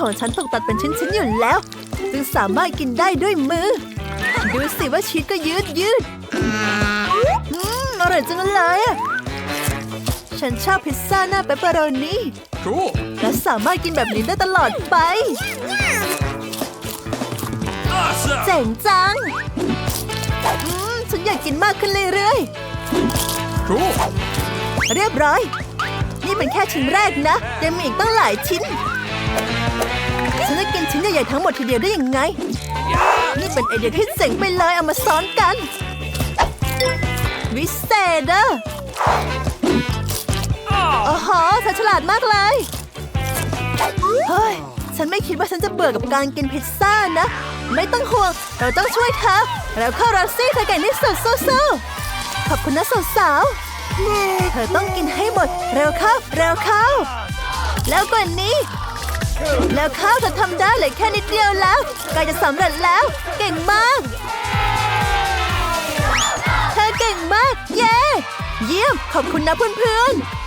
ของฉันถูกตัดเป็นชิ้นๆอยู่แล้ว จึงสามารถกินได้ด้วยมือ ดูสิว่าชีสก็ยืดยืดอืมอร่อยจังเลยอะฉันชอบพิซซ่าหน้าเปปเปอโรนี Cool. และสามารถกินแบบนี้ได้ตลอดไป Awesome. เจ๋งจังอืมฉันอยากกินมากขึ้นเรื่อย Cool. ๆ เรียบร้อย นี่เป็นแค่ชิ้นแรกนะ ยังมีอีกตั้งหลายชิ้นฉันจะกิน ชิ้นใหญ่ๆทั้งหมดทีเดียวได้ยังไง นี่เป็นไอเดียที่เจ๋งไปเลยเอามาซ้อนกัน วิเศษอโอ้โหเธอฉลาดมากเลย เฮ้ย ฉันไม่คิดว่าฉันจะเบื่อกับการกินพิซซ่านะ ไม่ต้องห่วง เราต้องช่วยเธอแล้วเข้ารัสซี่เธอเก่งที่สุดสู้ๆขอบคุณนะสาวๆเธอต้องกินให้หมด เร็วเข้า เร็วเข้า แล้วกว่านี้ แล้วเข้าเธอทำได้เลยแค่นิดเดียวแล้วใกล้จะสำเร็จแล้ว เก่งมาก เธอเก่งมาก เย้ เยี่ยม ขอบคุณนะเพื่อนๆ